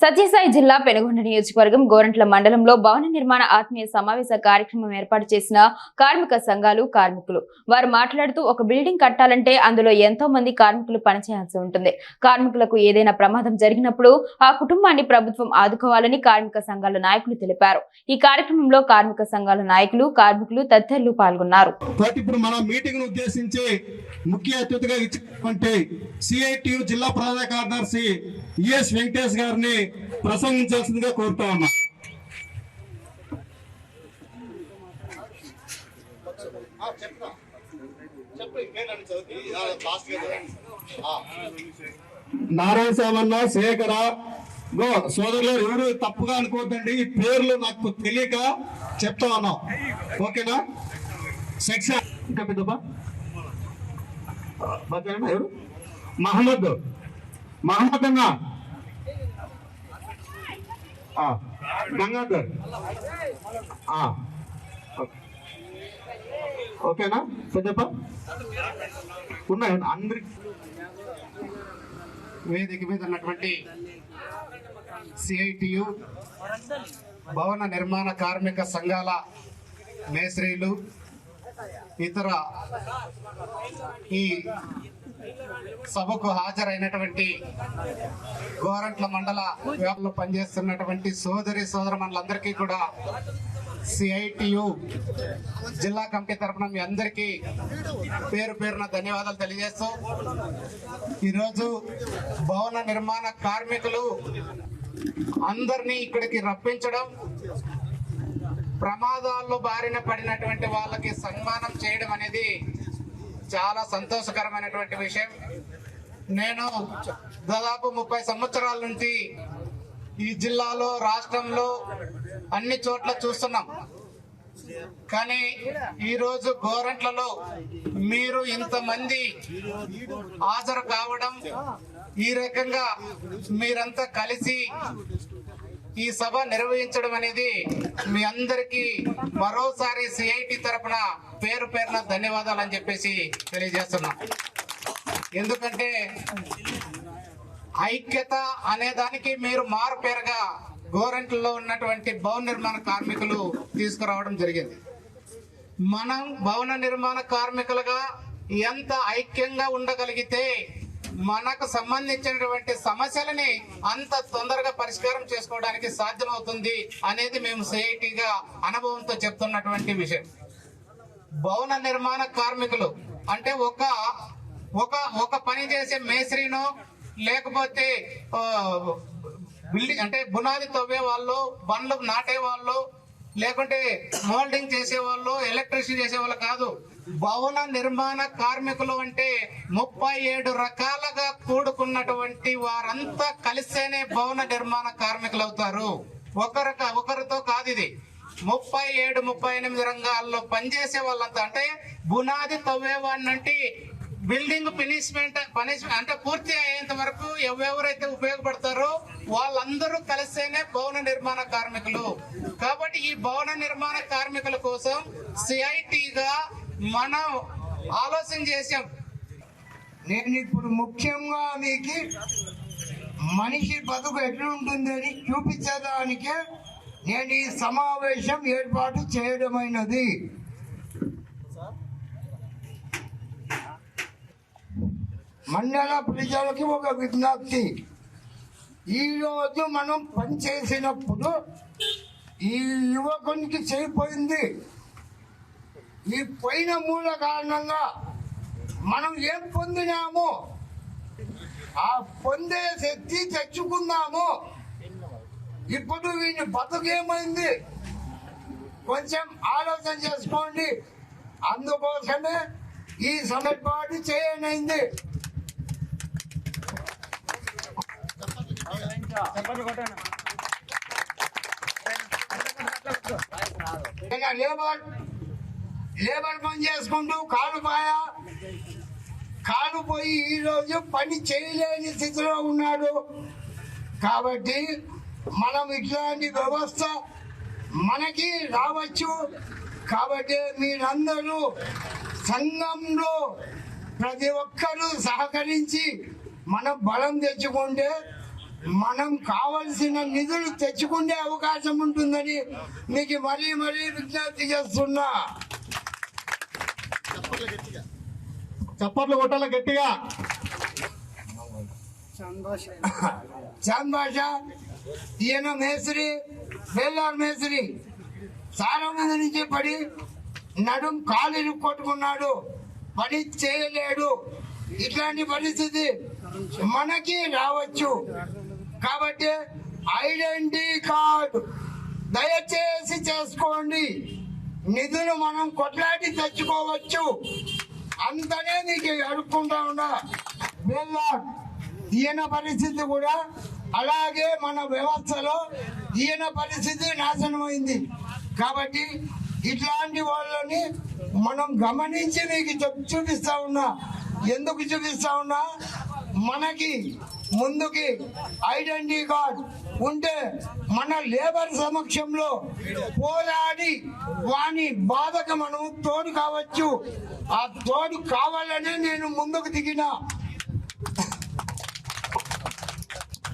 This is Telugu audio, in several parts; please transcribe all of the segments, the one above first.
సత్యసాయి జిల్లా పెనుగొండ నియోజకవర్గం గోరంట్ల మండలంలో భవన నిర్మాణ ఆత్మీయ సమావేశ కార్యక్రమం ఏర్పాటు చేసిన కార్మిక సంఘాలు కార్మికులు. వారు మాట్లాడుతూ ఒక బిల్డింగ్ కట్టాలంటే అందులో ఎంతో మంది కార్మికులు పనిచేయాల్సి ఉంటుంది. కార్మికులకు ఏదైనా ప్రమాదం జరిగినప్పుడు ఆ కుటుంబాన్ని ప్రభుత్వం ఆదుకోవాలని కార్మిక సంఘాల నాయకులు తెలిపారు. ఈ కార్యక్రమంలో కార్మిక సంఘాల నాయకులు కార్మికులు తదితరులు పాల్గొన్నారు. ముఖ్య అతిథిగా ఇచ్చినటువంటి సిఐటియు జిల్లా ప్రధాన కార్యదర్శి ఈఎస్ వెంకటేష్ గారిని ప్రసంగించాల్సిందిగా కోరుతా ఉన్నా. నారాయణ సామన్న శేఖర సోదరులు ఎవరు తప్పుగా అనుకోవద్దండి. ఈ పేర్లు నాకు తెలియక చెప్తా ఉన్నాం. ఓకేనా? సెక్షన్ ఇంకా పెద్దప్ప? ఎవరు? మహమ్మద్. మహమ్మద్ అన్నా. గంగాధర్. ఓకేనా? పెద్దప్ప ఉన్నాయి. అందరి వేదిక మీద ఉన్నటువంటి సిఐటియు భవన నిర్మాణ కార్మిక సంఘాల మేస్త్రీలు ఇతర ఈ సభకు హాజరైనటువంటి గోరంట్ల మండల వ్యాప్తంలో పనిచేస్తున్నటువంటి సోదరి సోదరమణులందరికీ కూడా సిఐటియు జిల్లా కమిటీ తరఫున మీ అందరికీ పేరు పేరున ధన్యవాదాలు తెలియజేస్తూ ఈరోజు భవన నిర్మాణ కార్మికులు అందరినీ ఇక్కడికి రప్పించడం ప్రమాదాల్లో బారిన పడినటువంటి వాళ్ళకి సన్మానం చేయడం అనేది చాలా సంతోషకరమైనటువంటి విషయం. నేను దాదాపు ముప్పై సంవత్సరాల నుంచి ఈ జిల్లాలో రాష్ట్రంలో అన్ని చోట్ల చూస్తున్నాం. కానీ ఈరోజు గోరంట్లలో మీరు ఇంతమంది హాజరు కావడం ఈ రకంగా మీరంతా కలిసి ఈ సభ నిర్వహించడం అనేది మీ అందరికీ మరోసారి సిఐటి తరపున పేరు పేరున ధన్యవాదాలు అని చెప్పేసి తెలియజేస్తున్నాం. ఎందుకంటే ఐక్యత అనే దానికి మీరు మారు పేరుగా ఉన్నటువంటి భవన నిర్మాణ కార్మికులు తీసుకురావడం జరిగింది. మనం భవన నిర్మాణ కార్మికులుగా ఎంత ఐక్యంగా ఉండగలిగితే మనకు సంబంధించినటువంటి సమస్యలని అంత తొందరగా పరిష్కారం చేసుకోవడానికి సాధ్యమవుతుంది అనేది మేము సిఐటిగా అనుభవంతో చెప్తున్నటువంటి విషయం. భవన నిర్మాణ కార్మికులు అంటే ఒక ఒక ఒక పని చేసే మేస్త్రిను లేకపోతే బిల్డింగ్ అంటే బునాది తవ్వే వాళ్ళు బండ్లు నాటే వాళ్ళు లేకుంటే మోల్డింగ్ చేసే వాళ్ళు ఎలక్ట్రిసిటీ చేసే వాళ్ళు కాదు. భవన నిర్మాణ కార్మికులు అంటే ముప్పై ఏడు రకాలుగా కూడుకున్నటువంటి వారంతా కలిస్తేనే భవన నిర్మాణ కార్మికులు అవుతారు. ఒకరు ఒకరితో కాదు ఇది. ముప్పై ఏడు ముప్పై ఎనిమిది రంగాల్లో పనిచేసే వాళ్ళంతా అంటే బునాది తవ్వేవాడినంటే బిల్డింగ్ ఫినిష్మెంట్ పనిష్మెంట్ అంటే పూర్తి అయ్యేంత వరకు ఎవరెవరైతే ఉపయోగపడతారో వాళ్ళందరూ కలిస్తేనే భవన నిర్మాణ కార్మికులు. కాబట్టి ఈ భవన నిర్మాణ కార్మికుల కోసం సిఐటిగా మనం ఆలోచన చేసాం నేను ఇప్పుడు ముఖ్యంగా మీకు మనిషి బతుకు ఎట్లుంటుందని చూపించడానికే నేను ఈ సమావేశం ఏర్పాటు చేయడమైనది. మండల ప్రజలకి ఒక విజ్ఞప్తి. ఈరోజు మనం పనిచేసినప్పుడు ఈ యువకునికి చేయిపోయింది. ఈ పోయిన మూల కారణంగా మనం ఏం పొందినాము ఆ పొందే శక్తి తెచ్చుకుందాము ఇప్పుడు వీని బతుకేమైంది? కొంచెం ఆలోచన చేసుకోండి. అందుకోసమే ఈ సమర్పాటు చేయనైంది. లేబర్ లేబర్ పని చేసుకుంటూ కాలు పాయ. కాలు పోయి ఈరోజు పని చేయలేని స్థితిలో ఉన్నాడు. కాబట్టి మనం ఇట్లాంటి వ్యవస్థ మనకి రావచ్చు. కాబట్టి మీరందరూ సంఘంలో ప్రతి ఒక్కరూ సహకరించి మనం బలం తెచ్చుకుంటే మనం కావలసిన నిధులు తెచ్చుకునే అవకాశం ఉంటుందని మీకు మరీ మరీ విజ్ఞప్తి చేస్తున్నా. చప్పట్లు కొట్టాల గట్టిగా? చాంద్ భాష ఈయన మేస్త్రి బెల్లార్ మేస్త్రి. చాలా మంది నుంచి పడి నడుం కాలు కొట్టుకున్నాడు. పని చేయలేడు. ఇట్లాంటి పరిస్థితి మనకి రావచ్చు. కాబట్టి ఐడెంటిటీ కార్డు దయచేసి చేసుకోండి. నిధులు మనం కొట్లాడి తెచ్చుకోవచ్చు. అంతనే నీకు అడుక్కుంటా ఉన్నా. ఈయన పరిస్థితి కూడా అలాగే మన వ్యవస్థలో ఈయన పరిస్థితి నాశనమైంది. కాబట్టి ఇట్లాంటి వాళ్ళని మనం గమనించి మీకు చూపిస్తా ఉన్నా. ఎందుకు చూపిస్తా ఉన్నా? మనకి ముందుకి ఐడెంటిటీ కార్డ్ ఉంటే మన లేబర్ సమక్షంలో పోరాడి వాని బాధకు మనం తోడు కావచ్చు. ఆ తోడు కావాలనే నేను ముందుకు దిగిన.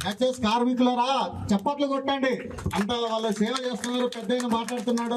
హెచ్ఎస్ కార్మికులరా చప్పట్లు కొట్టండి. అంత వాళ్ళు సేవ చేస్తున్నారు పెద్ద మాట్లాడుతున్నాడు.